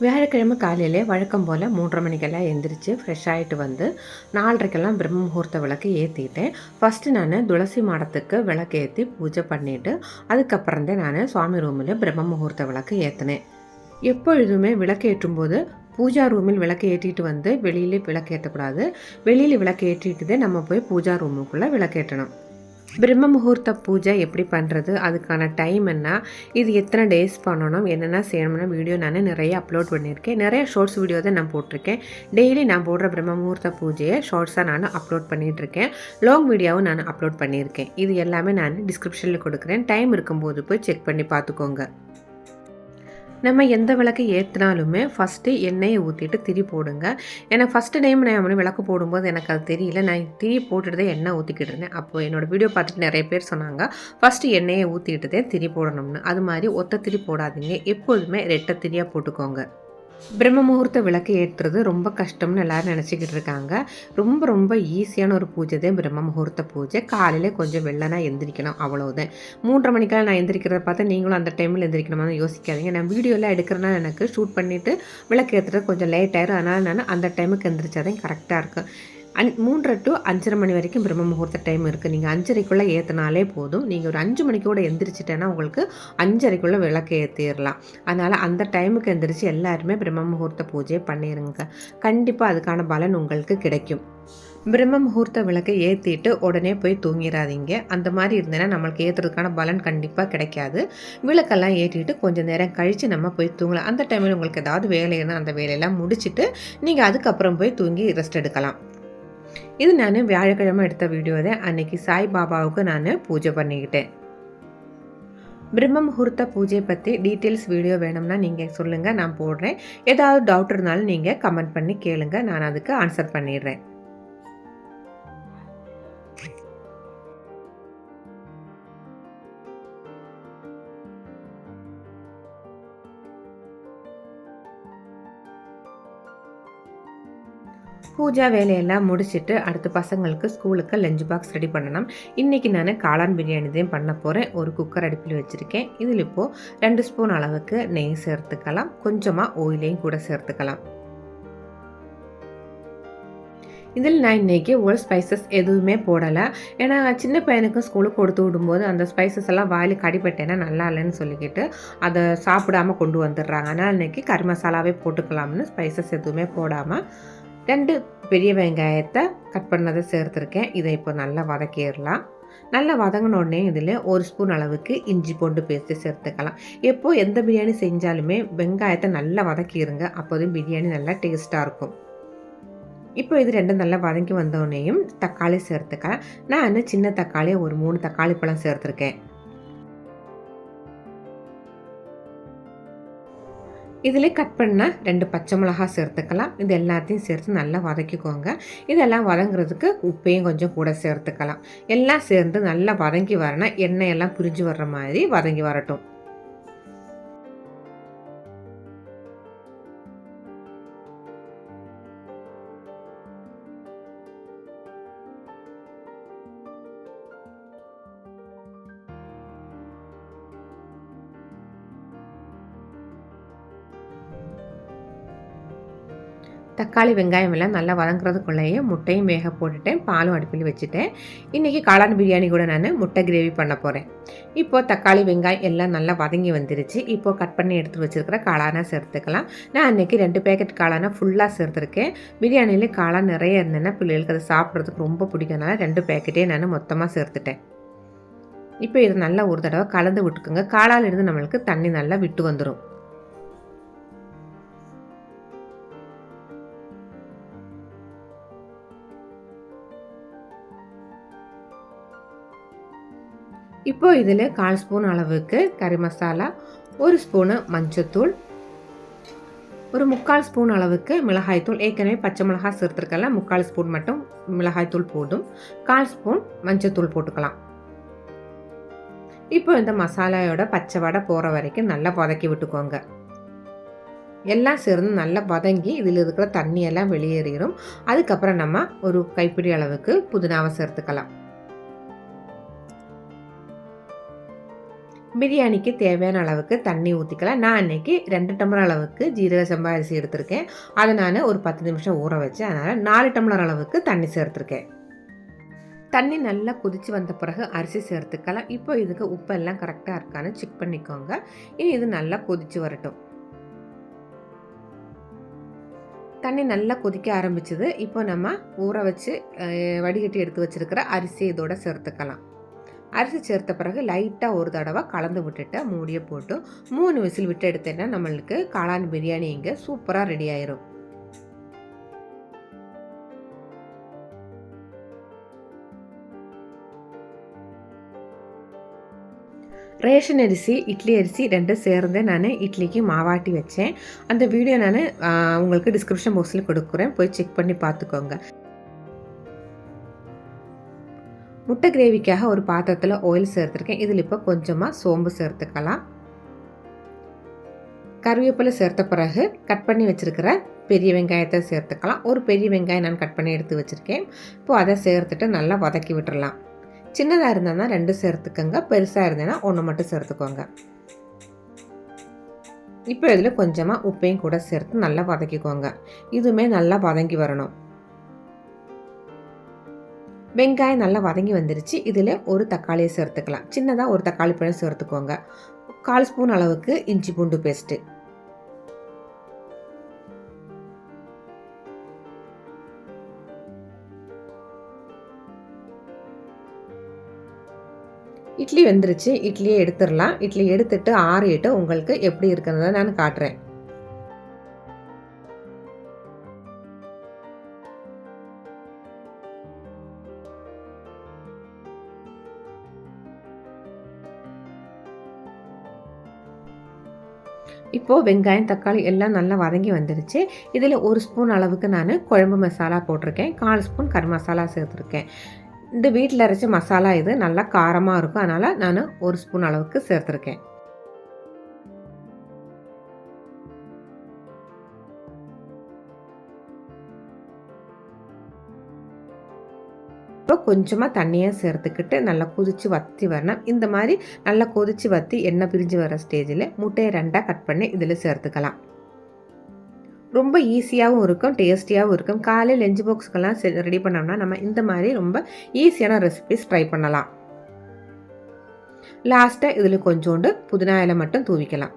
வியாழக்கிழமை காலையிலே வழக்கம் போல் மூன்றரை மணிக்கெல்லாம் எந்திரிச்சு ஃப்ரெஷ் ஆகிட்டு வந்து நாலரைக்கெல்லாம் பிரம்ம முகூர்த்த விளக்கு ஏற்றிட்டேன் ஃபஸ்ட்டு நான் துளசி மாடத்துக்கு விளக்கு ஏற்றி பூஜை பண்ணிவிட்டு அதுக்கப்புறம் தான் நான் சுவாமி ரூமில் பிரம்ம முகூர்த்த விளக்கு ஏற்றினேன் எப்பொழுதுமே விளக்கு ஏற்றும்போது பூஜா ரூமில் விளக்கு ஏற்றிட்டு வந்து வெளியிலே விளக்கு ஏற்றக்கூடாது வெளியில் விளக்கு ஏற்றிட்டு தான் நம்ம போய் பூஜா ரூமுக்குள்ளே விளக்கேற்றணும் பிரம்ம முகூர்த்த பூஜை எப்படி பண்ணுறது அதுக்கான டைம் என்ன? இது எத்தனை டேஸ் பண்ணணும்? என்னென்ன செய்யணும்னு வீடியோ நான் நிறைய அப்லோட் பண்ணியிருக்கேன். நிறைய ஷார்ட்ஸ் வீடியோ தான் நான் போட்டிருக்கேன். டெய்லி நான் போடுற பிரம்ம முகூர்த்த பூஜையை ஷார்ட்ஸாக நான் அப்லோட் பண்ணிகிட்ருக்கேன் லாங் வீடியோவும் நான் அப்லோட் பண்ணியிருக்கேன். இது எல்லாமே நான் டிஸ்கிரிப்ஷனில் கொடுக்குறேன். டைம் இருக்கும்போது போய் செக் பண்ணி பார்த்துக்கோங்க. நம்ம எந்த விளக்கு ஏற்றினாலுமே ஃபஸ்ட்டு எண்ணெயை ஊற்றிட்டு திரி போடுங்க. ஏன்னா ஃபஸ்ட்டு டைம் நான் வந்து விளக்கு போடும்போது எனக்கு அது தெரியல. நான் திரி போட்டுட்டு தான் எண்ணெய் ஊற்றிக்கிட்டு இருந்தேன். அப்போ என்னோடய வீடியோ பார்த்துட்டு நிறைய பேர் சொன்னாங்க ஃபஸ்ட்டு எண்ணெயை ஊற்றிட்டு தான் திரி போடணும்னு. அது மாதிரி ஒத்த திரி போடாதீங்க. எப்போதுமே ரெட்டை திரியாக போட்டுக்கோங்க. பிரம்ம முகூர்த்த விளக்கு ஏற்றுறது ரொம்ப கஷ்டம்னு எல்லோரும் நினச்சிக்கிட்டு இருக்காங்க. ரொம்ப ரொம்ப ஈஸியான ஒரு பூஜை தான் பிரம்ம முகூர்த்த பூஜை. காலையில் கொஞ்சம் வெள்ளனா எந்திரிக்கணும் அவ்வளோதான் மூன்றரை மணிக்கெல்லாம் நான் எந்திரிக்கிறத பார்த்து நீங்களும் அந்த டைமில் எந்திரிக்கணும்னு யோசிக்காதீங்க. நான் வீடியோலாம் எடுக்கிறேன்னா எனக்கு ஷூட் பண்ணிவிட்டு விளக்கு ஏற்றுறது கொஞ்சம் லேட் ஆயிரும். அதனால் நான் அந்த டைமுக்கு எந்திரிச்சாதான் கரெக்டாக இருக்கும். அன் மூன்றரை டு அஞ்சரை மணி வரைக்கும் பிரம்ம முகூர்த்த டைம் இருக்குது நீங்கள் அஞ்சரைக்குள்ளே ஏற்றினாலே போதும். நீங்கள் ஒரு அஞ்சு மணிக்கூட எந்திரிச்சிட்டேன்னா உங்களுக்கு அஞ்சரைக்குள்ளே விளக்கு ஏற்றிடலாம் அதனால் அந்த டைமுக்கு எந்திரிச்சு எல்லாருமே பிரம்ம முகூர்த்த பூஜையை பண்ணிடுங்க கண்டிப்பாக அதுக்கான பலன் உங்களுக்கு கிடைக்கும். பிரம்ம முகூர்த்த விளக்கை ஏற்றிட்டு உடனே போய் தூங்கிடாதீங்க அந்த மாதிரி இருந்தேன்னா நம்மளுக்கு ஏற்றுறதுக்கான பலன் கண்டிப்பாக கிடைக்காது. விளக்கெல்லாம் ஏற்றிட்டு கொஞ்சம் நேரம் கழித்து நம்ம போய் தூங்கலாம். அந்த டைமில் உங்களுக்கு ஏதாவது வேலைன்னா அந்த வேலையெல்லாம் முடிச்சுட்டு நீங்கள் அதுக்கப்புறம் போய் தூங்கி ரெஸ்ட் எடுக்கலாம். இது நான் வியாழக்கிழமை எடுத்த வீடியோ தான் அன்னைக்கு சாய்பாபாவுக்கு நான் பூஜை பண்ணிக்கிட்டேன். பிரம்ம முகூர்த்த பூஜை பற்றி டீட்டெயில்ஸ் வீடியோ வேணும்னா நீங்கள் சொல்லுங்கள் நான் போடுறேன். ஏதாவது டவுட் இருந்தாலும் நீங்கள் கமெண்ட் பண்ணி கேளுங்கள் நான் அதுக்கு ஆன்சர் பண்ணிடுறேன். பூஜா வேலையெல்லாம் முடிச்சுட்டு அடுத்து பசங்களுக்கு ஸ்கூலுக்கு லஞ்ச் பாக்ஸ் ரெடி பண்ணணும். இன்றைக்கி நான் காளான் பிரியாணி தான் பண்ண போகிறேன் ஒரு குக்கர் அடுப்பில் வச்சுருக்கேன். இதில் இப்போது ரெண்டு ஸ்பூன் அளவுக்கு நெய் சேர்த்துக்கலாம். கொஞ்சமாக ஓயிலையும் கூட சேர்த்துக்கலாம். இதில் நான் இன்றைக்கி ஒரு ஸ்பைசஸ் எதுவுமே போடலை. ஏன்னா சின்ன பையனுக்கும் ஸ்கூலுக்கு கொடுத்து விடும்போது அந்த ஸ்பைசஸ் எல்லாம் வாயில் கடிப்பட்டேன்னா நல்லா இல்லைன்னு சொல்லிக்கிட்டு அதை சாப்பிடாமல் கொண்டு வந்துடுறாங்க. ஆனால் இன்றைக்கி கறி மசாலாவே போட்டுக்கலாம்னு ஸ்பைசஸ் எதுவுமே போடாமல் ரெண்டு பெரிய வெங்காயத்தை கட் பண்ணதை சேர்த்துருக்கேன். இதை இப்போ நல்லா வதக்கிடலாம். நல்லா வதங்கின உடனே இதில் ஒரு ஸ்பூன் அளவுக்கு இஞ்சி பூண்டு பேஸ்ட்டு சேர்த்துக்கலாம். எப்போது எந்த பிரியாணி செஞ்சாலுமே வெங்காயத்தை நல்லா வதக்கிடுங்க. அப்போதும் பிரியாணி நல்லா டேஸ்ட்டாக இருக்கும். இப்போ இது ரெண்டும் நல்லா வதங்கி வந்தோடனேயும் தக்காளி சேர்த்துக்கலாம். நான் சின்ன தக்காளியை ஒரு மூணு தக்காளி பழம் சேர்த்துருக்கேன். இதில் கட் பண்ண ரெண்டு பச்சை மிளகா சேர்த்துக்கலாம். இது எல்லாத்தையும் சேர்த்து நல்லா வதக்கிக்கோங்க. இதெல்லாம் வதங்குறதுக்கு உப்பையும் கொஞ்சம் கூட சேர்த்துக்கலாம். எல்லாம் சேர்ந்து நல்லா வதங்கி வரணும். எண்ணெய் எல்லாம் பிரிஞ்சு வர்ற மாதிரி வதங்கி வரட்டும். தக்காளி வெங்காயம் எல்லாம் நல்லா வதங்குறதுக்குள்ளேயே முட்டையும் வேக போட்டுட்டேன் பாலும் அடுப்பில் வச்சுட்டேன். இன்றைக்கி காளான் பிரியாணி கூட நான் முட்டை கிரேவி பண்ண போகிறேன் இப்போது தக்காளி வெங்காயம் எல்லாம் நல்லா வதங்கி வந்துருச்சு. இப்போது கட் பண்ணி எடுத்து வச்சுருக்கிற காளானாக சேர்த்துக்கலாம். நான் அன்றைக்கி ரெண்டு பேக்கெட் காளானாக ஃபுல்லாக சேர்த்துருக்கேன். பிரியாணியில் காளான் நிறைய இருந்தேன்னா பிள்ளைகளுக்கு அதை சாப்பிட்றதுக்கு ரொம்ப பிடிக்கிறதுனால ரெண்டு பேக்கெட்டே நான் மொத்தமாக சேர்த்துட்டேன். இப்போ இது நல்லா ஒரு தடவை கலந்து விட்டுக்குங்க. காளாலிருந்து நம்மளுக்கு தண்ணி நல்லா விட்டு வந்துடும் இப்போ இதில் கால் ஸ்பூன் அளவுக்கு கறி மசாலா ஒரு ஸ்பூனு மஞ்சத்தூள் ஒரு முக்கால் ஸ்பூன் அளவுக்கு மிளகாய்த்தூள் ஏற்கனவே பச்சை மிளகாய் சேர்த்துருக்கல முக்கால் ஸ்பூன் மட்டும் மிளகாய்த்தூள் போதும். கால் ஸ்பூன் மஞ்சத்தூள் போட்டுக்கலாம். இப்போ இந்த மசாலாயோட பச்சை வடை போகிற வரைக்கும் நல்லா வதக்கி விட்டுக்கோங்க. எல்லாம் சேர்ந்து நல்லா வதங்கி இதில் இருக்கிற தண்ணியெல்லாம் வெளியேறிடும் அதுக்கப்புறம் நம்ம ஒரு கைப்பிடி அளவுக்கு புதினாவை சேர்த்துக்கலாம். பிரியாணிக்கு தேவையான அளவுக்கு தண்ணி ஊற்றிக்கலாம் நான் அன்றைக்கி ரெண்டு டம்ளர் அளவுக்கு ஜீரக சம்பா அரிசி எடுத்திருக்கேன். அதை நான் ஒரு பத்து நிமிஷம் ஊற வச்சேன் அதனால் நாலு டம்ளர் அளவுக்கு தண்ணி சேர்த்துருக்கேன். தண்ணி நல்லா கொதித்து வந்த பிறகு அரிசி சேர்த்துக்கலாம். இப்போ இதுக்கு உப்பெல்லாம் கரெக்டாக இருக்கான்னு செக் பண்ணிக்கோங்க. இனி இது நல்லா கொதித்து வரட்டும். தண்ணி நல்லா கொதிக்க ஆரம்பிச்சது. இப்போ நம்ம ஊற வச்சு வடிகட்டி எடுத்து வச்சுருக்கிற அரிசி இதோட சேர்த்துக்கலாம். அரிசி சேர்த்த பிறகு லைட்டாக ஒரு தடவை கலந்து விட்டுட்டு மூடியை போட்டு மூணு விசில் விட்டு எடுத்தேன்னா நம்மளுக்கு காளான் பிரியாணி இங்கே சூப்பராக ரெடி ஆயிரும். ரேஷன் அரிசி இட்லி அரிசி ரெண்டும் சேர்ந்து நான் இட்லிக்கு மாவாட்டி வச்சேன். அந்த வீடியோ நான் உங்களுக்கு டிஸ்கிரிப்ஷன் பாக்ஸில் கொடுக்குறேன். போய் செக் பண்ணி பார்த்துக்கோங்க. முட்டை கிரேவிக்காக ஒரு பாத்திரத்தில் ஆயில் சேர்த்துருக்கேன். இதில் இப்போ கொஞ்சமாக சோம்பு சேர்த்துக்கலாம். கருவேப்பிலை சேர்த்த பிறகு கட் பண்ணி வச்சுருக்கிற பெரிய வெங்காயத்தை சேர்த்துக்கலாம். ஒரு பெரிய வெங்காயம் நான் கட் பண்ணி எடுத்து வச்சுருக்கேன். இப்போது அதை சேர்த்துட்டு நல்லா வதக்கி விட்டுறலாம். சின்னதாக இருந்தால் ரெண்டு சேர்த்துக்கோங்க. பெருசாக இருந்தேன்னா ஒன்று மட்டும் சேர்த்துக்கோங்க. இப்போ இதில் கொஞ்சமாக உப்பையும் கூட சேர்த்து நல்லா வதக்கிக்கோங்க. இதுவுமே நல்லா வதங்கி வரணும். வெங்காயம் நல்லா வதங்கி வந்துருச்சு. இதில் ஒரு தக்காளியை சேர்த்துக்கலாம். சின்னதாக ஒரு தக்காளி பழம் சேர்த்துக்கோங்க. கால் ஸ்பூன் அளவுக்கு இஞ்சி பூண்டு பேஸ்ட்டு. இட்லி வெந்துருச்சு. இட்லியை எடுத்துடலாம். இட்லி எடுத்துட்டு ஆறிட்டு உங்களுக்கு எப்படி இருக்கிறத நான் காட்டுறேன். இப்போது வெங்காயம் தக்காளி எல்லாம் நல்லா வதங்கி வந்துருச்சு. இதில் ஒரு ஸ்பூன் அளவுக்கு நான் குழம்பு மசாலா போட்டிருக்கேன். கால் ஸ்பூன் கறி மசாலா சேர்த்துருக்கேன். இந்த வீட்டில் அரைச்ச மசாலா இது நல்லா காரமாக இருக்கும். அதனால் நான் ஒரு ஸ்பூன் அளவுக்கு சேர்த்துருக்கேன். இப்போ கொஞ்சமாக தண்ணியை சேர்த்துக்கிட்டு நல்லா கொதித்து வற்றி வரணும். இந்த மாதிரி நல்லா கொதித்து வத்தி எண்ணெய் பிரிஞ்சு வர ஸ்டேஜில் முட்டையை ரெண்டாக கட் பண்ணி இதில் சேர்த்துக்கலாம். ரொம்ப ஈஸியாகவும் இருக்கும் டேஸ்டியாகவும் இருக்கும். காலையில் லஞ்ச் பாக்ஸ்க்கெல்லாம் ரெடி பண்ணோம்னா நம்ம இந்த மாதிரி ரொம்ப ஈஸியான ரெசிபிஸ் ட்ரை பண்ணலாம். லாஸ்ட்டாக இதில் கொஞ்சோண்டு புதினா இலை மட்டும் தூவிக்கலாம்.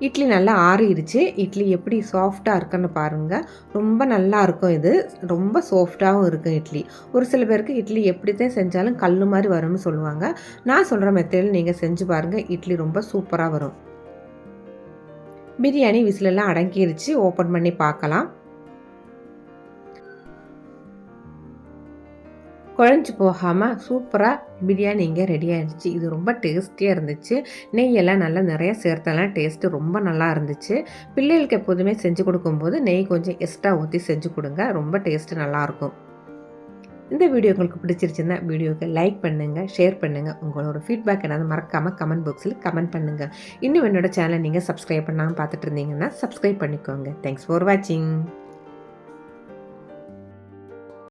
இட்லி நல்லா ஆறிடுச்சு இட்லி எப்படி சாஃப்டாக இருக்குன்னு பாருங்கள் ரொம்ப நல்லா இருக்கும் இது. ரொம்ப சாஃப்டாகவும் இருக்கும் இட்லி. ஒரு சில பேருக்கு இட்லி எப்படி தான் செஞ்சாலும் கல் மாதிரி வரும்னு சொல்லுவாங்க. நான் சொல்கிற மெத்தடில் நீங்கள் செஞ்சு பாருங்கள் இட்லி ரொம்ப சூப்பராக வரும். பிரியாணி விசிலெல்லாம் அடங்கிருச்சு. ஓப்பன் பண்ணி பார்க்கலாம். குழஞ்சி போகாமல் சூப்பராக பிரியாணி இங்கே ரெடி ஆகிடுச்சு இது ரொம்ப டேஸ்டியாக இருந்துச்சு. நெய்யெல்லாம் நல்லா நிறையா சேர்த்தெல்லாம் டேஸ்ட்டு ரொம்ப நல்லா இருந்துச்சு. பிள்ளைகளுக்கு எப்போதுமே செஞ்சு கொடுக்கும்போது நெய் கொஞ்சம் எக்ஸ்ட்ரா ஊற்றி செஞ்சு கொடுங்க. ரொம்ப டேஸ்ட்டு நல்லாயிருக்கும் இந்த வீடியோ உங்களுக்கு பிடிச்சிருச்சுன்னா வீடியோவுக்கு லைக் பண்ணுங்கள் ஷேர் பண்ணுங்கள் உங்களோட ஃபீட்பேக் என்னது மறக்காமல் கமெண்ட் பாக்ஸில் கமெண்ட் பண்ணுங்கள் இன்னும் என்னோட சேனலை நீங்கள் சப்ஸ்கிரைப் பண்ணாமல் பார்த்துட்டு இருந்தீங்கன்னா சப்ஸ்கிரைப் பண்ணிக்கோங்க. தேங்க்ஸ் ஃபார் வாட்சிங்